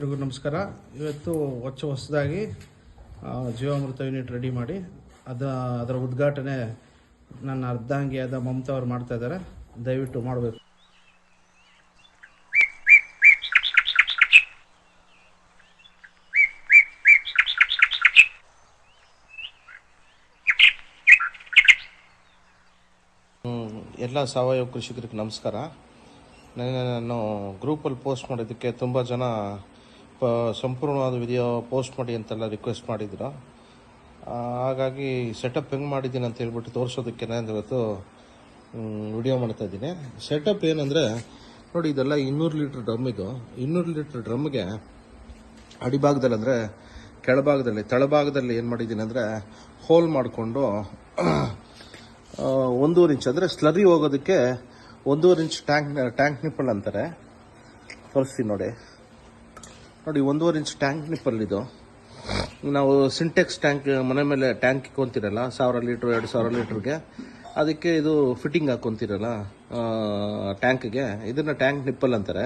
ಎಲ್ರಿಗೂ ನಮಸ್ಕಾರ. ಇವತ್ತು ಹೊಚ್ಚ ಹೊಸದಾಗಿ ಜೀವಾಮೃತ ಯೂನಿಟ್ ರೆಡಿ ಮಾಡಿ, ಅದ, ಅದರ ಉದ್ಘಾಟನೆ ನನ್ನ ಅರ್ಧಾಂಗಿಯಾದ ಮಮತಾ ಅವ್ರು ಮಾಡ್ತಾ ಇದ್ದಾರೆ. ದಯವಿಟ್ಟು ಮಾಡಬೇಕು. ಎಲ್ಲ ಸಾವಯವ ಕೃಷಿಕರಿಗೆ ನಮಸ್ಕಾರ. ನಾನು ಗ್ರೂಪಲ್ಲಿ ಪೋಸ್ಟ್ ಮಾಡಿದ್ದಕ್ಕೆ ತುಂಬ ಜನ ಪ, ಸಂಪೂರ್ಣವಾದ ವಿಡಿಯೋ ಪೋಸ್ಟ್ ಮಾಡಿ ಅಂತೆಲ್ಲ ರಿಕ್ವೆಸ್ಟ್ ಮಾಡಿದ್ರು ಹಾಗಾಗಿ ಸೆಟಪ್ ಹೆಂಗೆ ಮಾಡಿದ್ದೀನಿ ಅಂತ ಹೇಳ್ಬಿಟ್ಟು ತೋರಿಸೋದಕ್ಕೆ ನಾನು ಇವತ್ತು ವಿಡಿಯೋ ಮಾಡ್ತಾ ಇದ್ದೀನಿ. ಸೆಟಪ್ ಏನಂದರೆ, ನೋಡಿ ಇದೆಲ್ಲ ಇನ್ನೂರು ಲೀಟ್ರ್ ಡ್ರಮ್ ಇದು. ಇನ್ನೂರು ಲೀಟ್ರ್ ಡ್ರಮ್ಗೆ ಅಡಿಭಾಗದಲ್ಲಿ ಅಂದರೆ ಕೆಳಭಾಗದಲ್ಲಿ, ತಳಭಾಗದಲ್ಲಿ ಏನು ಮಾಡಿದ್ದೀನಿ ಅಂದರೆ, ಹೋಲ್ ಮಾಡಿಕೊಂಡು ಒಂದೂವರೆ ಇಂಚ್, ಅಂದರೆ ಸ್ಲರಿ ಹೋಗೋದಕ್ಕೆ ಒಂದೂವರೆ ಇಂಚ್ ಟ್ಯಾಂಕ್ ಟ್ಯಾಂಕ್ ನಿಪ್ಪಲ್ ಅಂತಾರೆ. ತೋರಿಸ್ತೀನಿ ನೋಡಿ. ನೋಡಿ, ಒಂದೂವರೆ ಇಂಚ್ ಟ್ಯಾಂಕ್ ನಿಪ್ಪಲ್ಲಿ ಇದು ನಾವು ಸಿಂಟೆಕ್ಸ್ ಟ್ಯಾಂಕ್ ಮನೆ ಮೇಲೆ ಟ್ಯಾಂಕ್ ಇಕ್ಕೊಂತಿರಲ್ಲ, ಸಾವಿರ ಲೀಟ್ರ್, ಎರಡು ಸಾವಿರ ಲೀಟ್ರಿಗೆ. ಅದಕ್ಕೆ ಇದು ಫಿಟ್ಟಿಂಗ್ ಹಾಕೊಂತಿರಲ್ಲ ಟ್ಯಾಂಕ್ಗೆ ಇದನ್ನು ಟ್ಯಾಂಕ್ ನಿಪ್ಪಲ್ ಅಂತಾರೆ.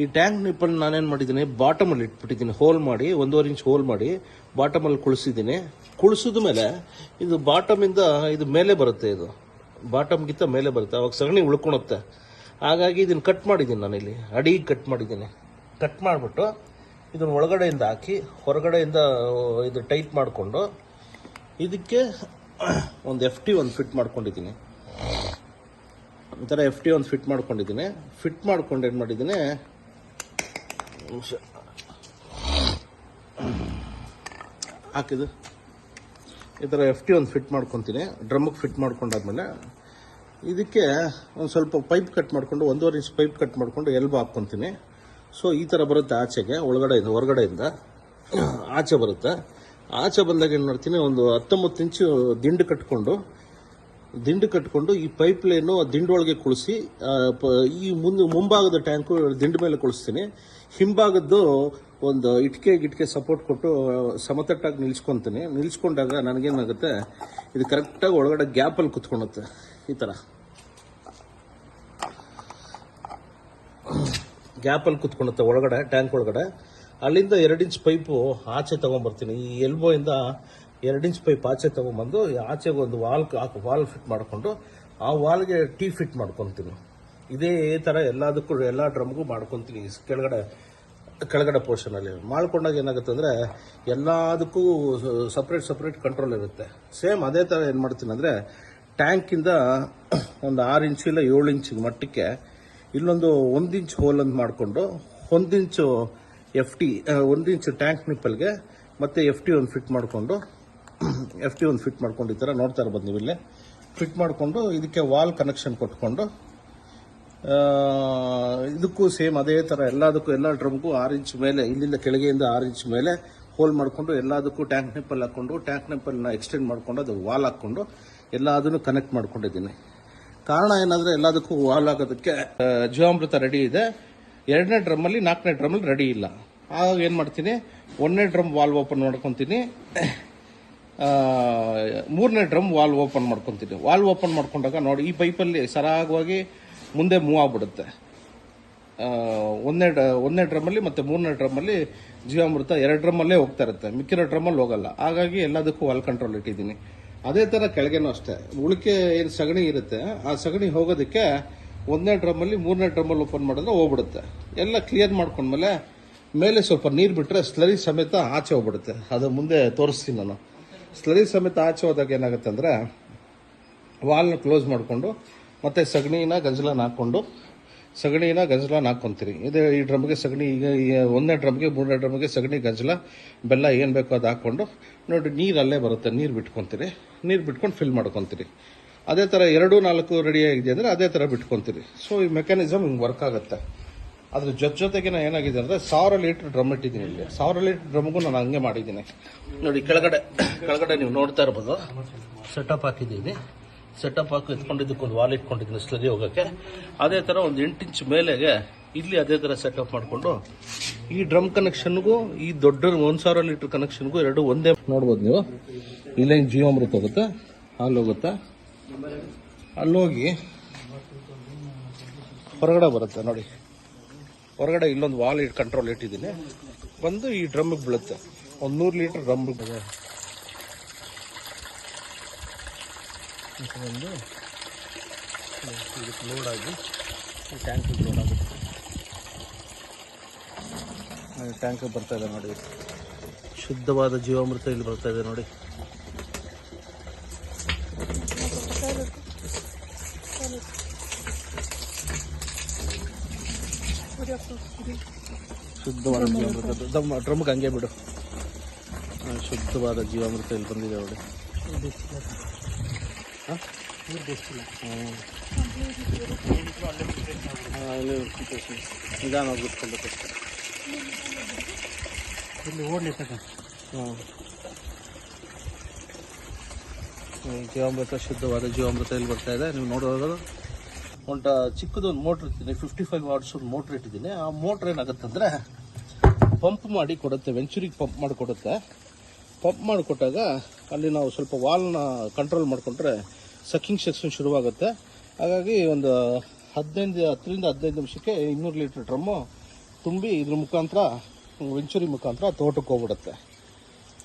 ಈ ಟ್ಯಾಂಕ್ ನಿಪ್ಪಲ್ ನಾನೇನು ಮಾಡಿದ್ದೀನಿ ಬಾಟಮಲ್ಲಿ ಇಟ್ಬಿಟ್ಟಿದ್ದೀನಿ ಹೋಲ್ ಮಾಡಿ, ಒಂದೂವರೆ ಇಂಚ್ ಹೋಲ್ ಮಾಡಿ ಬಾಟಮಲ್ಲಿ ಕುಳಿಸಿದ್ದೀನಿ. ಕುಳಿಸಿದ ಮೇಲೆ ಇದು ಬಾಟಮಿಂದ ಇದು ಮೇಲೆ ಬರುತ್ತೆ ಇದು. ಬಾಟಮ್ಗಿಂತ ಮೇಲೆ ಬರುತ್ತೆ, ಅವಾಗ ಸಗಣಿ ಉಳ್ಕೊಳುತ್ತೆ. ಹಾಗಾಗಿ ಇದನ್ನು ಕಟ್ ಮಾಡಿದ್ದೀನಿ ನಾನಿಲ್ಲಿ, ಅಡಿಗೆ ಕಟ್ ಮಾಡಿದ್ದೀನಿ. ಕಟ್ ಮಾಡಿಬಿಟ್ಟು ಇದನ್ನು ಒಳಗಡೆಯಿಂದ ಹಾಕಿ, ಹೊರಗಡೆಯಿಂದ ಇದು ಟೈಟ್ ಮಾಡಿಕೊಂಡು, ಇದಕ್ಕೆ ಒಂದು ಎಫ್ ಟಿ ಒಂದು ಫಿಟ್ ಮಾಡ್ಕೊಂಡಿದ್ದೀನಿ. ಒಂಥರ ಥರ ಎಫ್ ಟಿ ಒಂದು ಫಿಟ್ ಮಾಡ್ಕೊಂಡಿದ್ದೀನಿ. ಫಿಟ್ ಮಾಡ್ಕೊಂಡು ಏನು ಮಾಡಿದ್ದೀನಿ? ಹಾಕಿದ್ದು. ಈ ಥರ ಎಫ್ ಟಿ ಒಂದು ಫಿಟ್ ಮಾಡ್ಕೊತೀನಿ. ಡ್ರಮ್ಮಿಗೆ ಫಿಟ್ ಮಾಡ್ಕೊಂಡಾದ್ಮೇಲೆ, ಇದಕ್ಕೆ ಒಂದು ಸ್ವಲ್ಪ ಪೈಪ್ ಕಟ್ ಮಾಡಿಕೊಂಡು, ಒಂದೂವರೆ ಇಂಚ್ ಪೈಪ್ ಕಟ್ ಮಾಡಿಕೊಂಡು ಎಲ್ಬೋ ಹಾಕ್ಕೊತೀನಿ. ಸೊ ಈ ಥರ ಬರುತ್ತೆ ಆಚೆಗೆ ಒಳಗಡೆಯಿಂದ ಹೊರಗಡೆಯಿಂದ. ಆಚೆ ಬರುತ್ತೆ. ಆಚೆ ಬಂದಾಗ ಏನು ಮಾಡ್ತೀನಿ, ಒಂದು ಹತ್ತೊಂಬತ್ತು ಇಂಚು ದಿಂಡು ಕಟ್ಕೊಂಡು ದಿಂಡು ಕಟ್ಕೊಂಡು ಈ ಪೈಪ್ ಲೈನು ದಿಂಡೊಳಗೆ ಕುಳಿಸಿ ಈ ಮುಂದೆ, ಮುಂಭಾಗದ ಟ್ಯಾಂಕು ದಿಂಡು ಮೇಲೆ ಕುಳಿಸ್ತೀನಿ. ಹಿಂಭಾಗದ್ದು ಒಂದು ಇಟ್ಕೆ ಗಿಟ್ಕೆ ಸಪೋರ್ಟ್ ಕೊಟ್ಟು, ಸಮತಟ್ಟಾಗಿ ನಿಲ್ಸ್ಕೊತೀನಿ. ನಿಲ್ಸ್ಕೊಂಡಾಗ ನನಗೇನಾಗುತ್ತೆ, ಇದು ಕರೆಕ್ಟಾಗಿ ಒಳಗಡೆ ಗ್ಯಾಪಲ್ಲಿ ಕುತ್ಕೊಳುತ್ತೆ ಈ ಥರ ಗ್ಯಾಪಲ್ಲಿ ಕುತ್ಕೊಂಡಿರುತ್ತೆ ಒಳಗಡೆ, ಟ್ಯಾಂಕ್ ಒಳಗಡೆ. ಅಲ್ಲಿಂದ ಎರಡು ಇಂಚ್ ಪೈಪು ಆಚೆ ತೊಗೊಂಬರ್ತೀನಿ. ಈ ಎಲ್ಬೋಯಿಂದ ಎರಡು ಇಂಚ್ ಪೈಪ್ ಆಚೆ ತಗೊಂಬಂದು ಆಚೆಗೆ ಒಂದು ವಾಲ್ ಹಾಕಿ ವಾಲ್ ಫಿಟ್ ಮಾಡಿಕೊಂಡು, ಆ ವಾಲ್ಗೆ ಟೀ ಫಿಟ್ ಮಾಡ್ಕೊತೀನಿ. ಇದೇ ಥರ ಎಲ್ಲದಕ್ಕೂ, ಎಲ್ಲ ಡ್ರಮ್ಗೂ ಮಾಡ್ಕೊತೀನಿ ಕೆಳಗಡೆ ಕೆಳಗಡೆ ಪೋರ್ಷನಲ್ಲಿ. ಮಾಡ್ಕೊಂಡಾಗ ಏನಾಗುತ್ತೆ ಅಂದರೆ ಎಲ್ಲದಕ್ಕೂ ಸಪ್ರೇಟ್ ಸಪ್ರೇಟ್ ಕಂಟ್ರೋಲ್ ಇರುತ್ತೆ. ಸೇಮ್ ಅದೇ ಥರ ಏನು ಮಾಡ್ತೀನಿ ಅಂದರೆ ಟ್ಯಾಂಕಿಂದ ಒಂದು ಆರು ಇಂಚ್ ಇಲ್ಲ ಏಳು ಇಂಚ್ ಮಟ್ಟಕ್ಕೆ ಇಲ್ಲೊಂದು ಒಂದು ಇಂಚ್ ಹೋಲ್ ಅಂತ ಮಾಡಿಕೊಂಡು ಒಂದು ಇಂಚು ಎಫ್ ಟಿ ಒಂದು ಇಂಚು ಟ್ಯಾಂಕ್ ನಿಪ್ಪಲ್ಗೆ ಮತ್ತೆ ಎಫ್ ಟಿ ಒಂದು ಫಿಟ್ ಮಾಡಿಕೊಂಡು ಎಫ್ ಟಿ ಒಂದು ಫಿಟ್ ಮಾಡ್ಕೊಂಡು ಈ ಥರ ನೋಡ್ತಾ ಇರ್ಬೋದು ನೀವು ಇಲ್ಲೇ. ಫಿಟ್ ಮಾಡಿಕೊಂಡು ಇದಕ್ಕೆ ವಾಲ್ ಕನೆಕ್ಷನ್ ಕೊಟ್ಕೊಂಡು ಇದಕ್ಕೂ ಸೇಮ್ ಅದೇ ಥರ ಎಲ್ಲದಕ್ಕೂ, ಎಲ್ಲ ಡ್ರಮ್ಗೂ ಆರು ಇಂಚ್ ಮೇಲೆ, ಇಲ್ಲಿಂದ ಕೆಳಗೆಯಿಂದ ಆರು ಇಂಚ್ ಮೇಲೆ ಹೋಲ್ ಮಾಡಿಕೊಂಡು ಎಲ್ಲದಕ್ಕೂ ಟ್ಯಾಂಕ್ ನಿಪ್ಪಲ್ ಹಾಕ್ಕೊಂಡು, ಟ್ಯಾಂಕ್ ನಿಪ್ಪಲ್ನ ಎಕ್ಸ್ಟೆಂಡ್ ಮಾಡಿಕೊಂಡು ಅದು ವಾಲ್ ಹಾಕ್ಕೊಂಡು ಎಲ್ಲದನ್ನು ಕನೆಕ್ಟ್ ಮಾಡ್ಕೊಂಡಿದ್ದೀನಿ. ಕಾರಣ ಏನಾದ್ರೆ ಎಲ್ಲದಕ್ಕೂ ಹಾಲಾಗೋದಕ್ಕೆ ಜೀವಾಮೃತ ರೆಡಿ ಇದೆ. ಎರಡನೇ ಡ್ರಮ್ಮಲ್ಲಿ, ನಾಲ್ಕನೇ ಡ್ರಮ್ಮಲ್ಲಿ ರೆಡಿ ಇಲ್ಲ. ಆಗ ಏನು ಮಾಡ್ತೀನಿ, ಒಂದನೇ ಡ್ರಮ್ ವಾಲ್ ಓಪನ್ ಮಾಡ್ಕೊತೀನಿ ಮೂರನೇ ಡ್ರಮ್ ವಾಲ್ ಓಪನ್ ಮಾಡ್ಕೊತೀನಿ. ವಾಲ್ ಓಪನ್ ಮಾಡ್ಕೊಂಡಾಗ ನೋಡಿ, ಈ ಪೈಪಲ್ಲಿ ಸರಾಗವಾಗಿ ಮುಂದೆ ಮೂವ್ ಆಗ್ಬಿಡುತ್ತೆ. ಒಂದನೇ ಒಂದನೇ ಡ್ರಮ್ಮಲ್ಲಿ ಮತ್ತು ಮೂರನೇ ಡ್ರಮ್ಮಲ್ಲಿ ಜೀವಾಮೃತ ಎರಡು ಡ್ರಮ್ಮಲ್ಲೇ ಹೋಗ್ತಾ ಇರುತ್ತೆ. ಮಿಕ್ಕಿರೋ ಡ್ರಮ್ಮಲ್ಲಿ ಹೋಗಲ್ಲ. ಹಾಗಾಗಿ ಎಲ್ಲದಕ್ಕೂ ವಾಲ್ ಕಂಟ್ರೋಲ್ ಇಟ್ಟಿದ್ದೀನಿ. ಅದೇ ಥರ ಕೆಳಗೆನೂ ಅಷ್ಟೇ. ಉಳಿಕೆ ಏನು ಸಗಣಿ ಇರುತ್ತೆ, ಆ ಸಗಣಿ ಹೋಗೋದಕ್ಕೆ ಒಂದನೇ ಡ್ರಮ್ಮಲ್ಲಿ ಮೂರನೇ ಡ್ರಮ್ಮಲ್ಲಿ ಓಪನ್ ಮಾಡಿದ್ರೆ ಹೋಗ್ಬಿಡುತ್ತೆ. ಎಲ್ಲ ಕ್ಲಿಯರ್ ಮಾಡ್ಕೊಂಡ್ಮೇಲೆ ಮೇಲೆ ಸ್ವಲ್ಪ ನೀರು ಬಿಟ್ಟರೆ ಸ್ಲರಿ ಸಮೇತ ಆಚೆ ಹೋಗ್ಬಿಡುತ್ತೆ. ಅದು ಮುಂದೆ ತೋರಿಸ್ತೀನಿ ನಾನು. ಸ್ಲರಿ ಸಮೇತ ಆಚೆ ಹೋದಾಗ ಏನಾಗುತ್ತೆ ಅಂದರೆ ವಾಲ್ನ ಕ್ಲೋಸ್ ಮಾಡಿಕೊಂಡು, ಮತ್ತೆ ಸಗಣಿನ ಗಂಜಲನ ಹಾಕ್ಕೊಂಡು ಸಗಣಿನ ಗಂಜಲ ಹಾಕ್ಕೊಂತೀರಿ ಇದು ಈ ಡ್ರಮ್ಗೆ ಸಗಣಿ, ಈಗ ಒಂದನೇ ಡ್ರಮ್ಗೆ, ಮೂರನೇ ಡ್ರಮ್ಗೆ ಸಗಣಿ, ಗಂಜಲ, ಬೆಲ್ಲ ಏನು ಬೇಕೋ ಅದು ಹಾಕ್ಕೊಂಡು, ನೋಡಿ ನೀರು ಅಲ್ಲೇ ಬರುತ್ತೆ, ನೀರು ಬಿಟ್ಕೊಂತೀರಿ. ನೀರು ಬಿಟ್ಕೊಂಡು ಫಿಲ್ ಮಾಡ್ಕೊತೀರಿ. ಅದೇ ಥರ ಎರಡು, ನಾಲ್ಕು ರೆಡಿ ಆಗಿದೆ ಅಂದರೆ ಅದೇ ಥರ ಬಿಟ್ಕೊಂತೀರಿ. ಸೊ ಈ ಮೆಕ್ಯಾನಿಸಮ್ ಹಿಂಗೆ ವರ್ಕ್ ಆಗುತ್ತೆ. ಅದ್ರ ಜೊತೆ ಜೊತೆಗೆ ನಾನು ಏನಾಗಿದೆ ಅಂದರೆ ಸಾವಿರ ಲೀಟ್ರ್ ಡ್ರಮ್ ಇಟ್ಟಿದ್ದೀನಿ ಇಲ್ಲಿ. ಸಾವಿರ ಲೀಟ್ರ್ ಡ್ರಮ್ಗೂ ನಾನು ಹಂಗೆ ಮಾಡಿದ್ದೀನಿ. ನೋಡಿ, ಕೆಳಗಡೆ ಕೆಳಗಡೆ ನೀವು ನೋಡ್ತಾ ಇರ್ಬೋದು. ಸೆಟಪ್ ಹಾಕಿದ್ದೀನಿ. ಸೆಟಪ್ ಹಾಕಿ ಎತ್ಕೊಂಡಿದ್ದಕ್ಕೊಂದು ವಾಲ್ ಇಟ್ಕೊಂಡಿದ್ದೀನಿ ಸ್ಲರಿ ಹೋಗೋಕ್ಕೆ. ಅದೇ ಥರ ಒಂದು ಎಂಟು ಇಂಚ್ ಮೇಲೆಗೆ ಇಲ್ಲಿ ಅದೇ ಥರ ಸೆಟಪ್ ಮಾಡಿಕೊಂಡು, ಈ ಡ್ರಮ್ ಕನೆಕ್ಷನ್ಗೂ ಈ ದೊಡ್ಡ ಒಂದು ಸಾವಿರ ಲೀಟ್ರ್ ಕನೆಕ್ಷನ್ಗೂ ಎರಡು ಒಂದೇ ನೋಡ್ಬೋದು ನೀವು. ಇಲ್ಲೇ ಜೀವಾಮೃತ ಹೋಗುತ್ತೆ, ಅಲ್ಲಿ ಹೋಗುತ್ತೆ. ಅಲ್ಲೋಗಿ ಹೊರಗಡೆ ಬರುತ್ತೆ ನೋಡಿ. ಹೊರಗಡೆ ಇಲ್ಲೊಂದು ವಾಲ್ ಕಂಟ್ರೋಲ್ ಇಟ್ಟಿದ್ದೀನಿ. ಬಂದು ಈ ಡ್ರಮ್ಗೆ ಬೀಳುತ್ತೆ. ಒಂದು ನೂರು ಲೀಟ್ರ್ ಡ್ರಮ್ ಬಂದು ಇದಕ್ಕೆ ಲೋಡ್ ಆಗಿ. ಈ ಟ್ಯಾಂಕಿಗೆ ಲೋಡ್ ಆಗುತ್ತೆ. ಟ್ಯಾಂಕ್ ಬರ್ತಾ ಇದೆ ನೋಡಿ. ಶುದ್ಧವಾದ ಜೀವಾಮೃತ ಇಲ್ಲಿ ಬರ್ತಾ ಇದೆ ನೋಡಿ. ಶುದ್ಧವಾದ ಜೀವಾಮೃತ. ಡ್ರಮ್ಗೆ ಹಂಗೆ ಬಿಡು. ಶುದ್ಧವಾದ ಜೀವಾಮೃತ ಇಲ್ಲಿ ಬಂದಿದೆ ನೋಡಿ. ನಿಧಾನವಾಗಿ ಇಲ್ಲಿ ಓಡ್ಲಿಕ್ಕೆ ಹ್ಮ್. ಹ್ಞೂ ಜೀವಾಮೃತ ಶುದ್ಧವಾದ ಜೀವಾಮೃತ ಇಲ್ಲಿ ಬರ್ತಾ ಇದೆ ನೀವು ನೋಡೋದು ಒಂಟ ಚಿಕ್ಕದೊಂದು ಮೋಟ್ರ್ ಇರ್ತೀನಿ ಫಿಫ್ಟಿ ಫೈವ್ ವಾಟ್ಸ್ ಒಂದು ಮೋಟ್ರ್ ಇಟ್ಟಿದ್ದೀನಿ ಆ ಮೋಟ್ರ್ ಏನಾಗುತ್ತಂದ್ರೆ ಪಂಪ್ ಮಾಡಿ ಕೊಡುತ್ತೆ ವೆಂಚೂರಿಗೆ ಪಂಪ್ ಮಾಡಿ ಕೊಡುತ್ತೆ ಪಂಪ್ ಮಾಡಿ ಕೊಟ್ಟಾಗ ಅಲ್ಲಿ ನಾವು ಸ್ವಲ್ಪ ವಾಲ್ನ ಕಂಟ್ರೋಲ್ ಮಾಡಿಕೊಂಡ್ರೆ ಸಕ್ಕಿಂಗ್ ಸೆಕ್ಷನ್ ಶುರುವಾಗುತ್ತೆ. ಹಾಗಾಗಿ ಒಂದು ಹದಿನೈದು, ಹತ್ತರಿಂದ ಹದಿನೈದು ನಿಮಿಷಕ್ಕೆ ಇನ್ನೂರು ಲೀಟ್ರ್ ಡ್ರಮ್ಮು ತುಂಬಿ ಇದ್ರ ಮುಖಾಂತರ, ವೆಂಚುರಿ ಮುಖಾಂತರ ತೋಟಕ್ಕೆ ಹೋಗ್ಬಿಡುತ್ತೆ.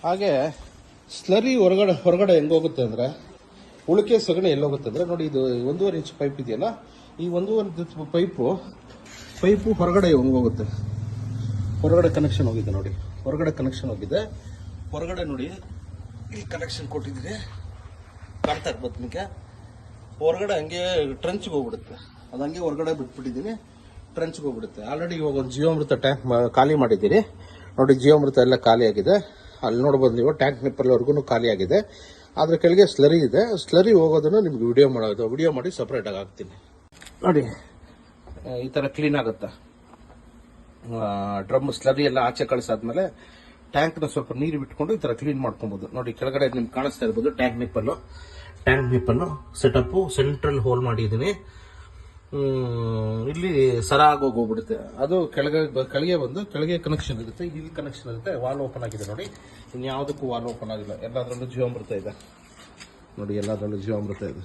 ಹಾಗೆ ಸ್ಲರಿ ಹೊರಗಡೆ ಹೊರಗಡೆ ಹೆಂಗೋಗುತ್ತೆ ಅಂದರೆ, ಉಳಿಕೆ ಸಗಣಿ ಎಲ್ಲೋಗುತ್ತೆ ಅಂದರೆ, ನೋಡಿ ಇದು ಒಂದೂವರೆ ಇಂಚ್ ಪೈಪ್ ಇದೆಯಲ್ಲ, ಈ ಒಂದೂವರೆ ಇಂಚ್ ಪೈಪು ಪೈಪು ಹೊರಗಡೆ ಹೋಗುತ್ತೆ? ಹೊರಗಡೆ ಕನೆಕ್ಷನ್ ಹೋಗಿದೆ ನೋಡಿ. ಹೊರಗಡೆ ಕನೆಕ್ಷನ್ ಹೋಗಿದೆ. ಹೊರಗಡೆ ನೋಡಿ. ಈ ಕನೆಕ್ಷನ್ ಕೊಟ್ಟಿದ್ದೀರಿ. ಕಾಣ್ತಾ ಇರ್ಬೋದು ನಿಮಗೆ. ಹೊರಗಡೆ ಹಂಗೆ ಟ್ರಂಚ್ಗೆ ಹೋಗ್ಬಿಡುತ್ತೆ. ಅದು ಹಂಗೆ ಹೊರಗಡೆ ಬಿಟ್ಬಿಟ್ಟಿದ್ದೀನಿ ಟ್ರಂಚ್ಗೆ ಹೋಗ್ಬಿಡುತ್ತೆ. ಆಲ್ರೆಡಿ ಇವಾಗ ಒಂದು ಜೀವಾಮೃತ ಟ್ಯಾಂಕ್ ಖಾಲಿ ಮಾಡಿದ್ದೀರಿ. ನೋಡಿ, ಜೀವಾಮೃತ ಎಲ್ಲ ಖಾಲಿ ಆಗಿದೆ. ಅಲ್ಲಿ ನೋಡ್ಬೋದು ನೀವು ಟ್ಯಾಂಕ್ ನಿಪ್ಪಲ್ವರೆಗೂ ಖಾಲಿ ಆಗಿದೆ. ಅದ್ರ ಕೆಳಗೆ ಸ್ಲರಿ ಇದೆ. ಸ್ಲರಿ ಹೋಗೋದನ್ನು ನಿಮ್ಗೆ ವಿಡಿಯೋ ಮಾಡೋದು. ವಿಡಿಯೋ ಮಾಡಿ ಸಪ್ರೇಟಾಗಿ ಹಾಕ್ತೀನಿ. ನೋಡಿ ಈ ಥರ ಕ್ಲೀನ್ ಆಗುತ್ತೆ? ಡ್ರಮ್ ಸ್ಲರಿ ಎಲ್ಲ ಆಚೆ ಕಳಿಸಾದ್ಮೇಲೆ ಟ್ಯಾಂಕ್ನ ಸ್ವಲ್ಪ ನೀರು ಬಿಟ್ಕೊಂಡು ಈ ತರ ಕ್ಲೀನ್ ಮಾಡ್ಕೊಬಹುದು ನೋಡಿ, ಕೆಳಗಡೆ ನಿಮ್ಗೆ ಕಾಣಿಸ್ತಾ ಇರ್ಬೋದು, ಟ್ಯಾಂಕ್ ನಿಪ್ಪಲ್ಲು ಟ್ಯಾಂಕ್ ನಿಪ್ಪನ್ನು ಸೆಟಪ್ ಸೆಂಟ್ರಲ್ ಹೋಲ್ ಮಾಡಿದ್ದೀನಿ. ಇಲ್ಲಿ ಸರ ಆಗೋಗಿ ಹೋಗ್ಬಿಡುತ್ತೆ. ಅದು ಕೆಳಗೆ ಕೆಳಗೆ ಬಂದು ಕೆಳಗೆ ಕನೆಕ್ಷನ್ ಇರುತ್ತೆ. ಇಲ್ಲಿ ಕನೆಕ್ಷನ್ ಇರುತ್ತೆ. ವಾಲ್ ಓಪನ್ ಆಗಿದೆ ನೋಡಿ. ಇನ್ಯಾವುದಕ್ಕೂ ವಾಲ್ ಓಪನ್ ಆಗಿಲ್ಲ. ಎಲ್ಲದರಲ್ಲೂ ಜೀವಾಮೃತ ಇದೆ. ನೋಡಿ, ಎಲ್ಲದರಲ್ಲೂ ಜೀವಾಮೃತ ಇದೆ.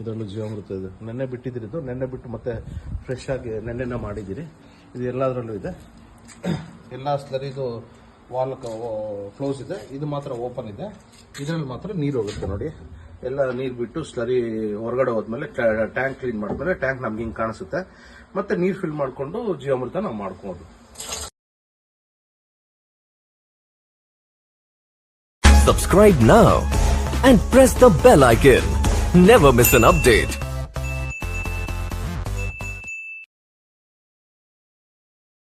ಇದರಲ್ಲೂ ಜೀವಾಮೃತ ಇದೆ. ನೆನ್ನೆ ಬಿಟ್ಟಿದ್ದಿದ್ದು, ನೆನ್ನೆ ಬಿಟ್ಟು ಮತ್ತೆ ಫ್ರೆಶ್ ಆಗಿ ನೆನ್ನೆನ ಮಾಡಿದ್ದೀರಿ. ಇದು ಎಲ್ಲದರಲ್ಲೂ ಇದೆ. ಎಲ್ಲ ಸ್ಲರಿದು ವಾಲ್ ಕ್ಲೋಸ್ ಇದೆ. ಇದು ಮಾತ್ರ ಓಪನ್ ಇದೆ. ಇದರಲ್ಲಿ ಮಾತ್ರ ನೀರು ಹೋಗುತ್ತೆ ನೋಡಿ. ಎಲ್ಲ ನೀರು ಬಿಟ್ಟು ಸ್ಲರಿ ಹೊರಗಡೆ ಹೋದ್ಮೇಲೆ ಟ್ಯಾಂಕ್ ಕ್ಲೀನ್ ಮಾಡಿದ್ಮೇಲೆ ಟ್ಯಾಂಕ್ ನಮ್ಗೆ ಹಿಂಗೆ ಕಾಣಿಸುತ್ತೆ. ಮತ್ತೆ ನೀರು ಫಿಲ್ ಮಾಡಿಕೊಂಡು ಜೀವಾಮೃತ ನಾವು ಮಾಡ್ಬೋದು Subscribe now and press the bell icon. Never miss an update.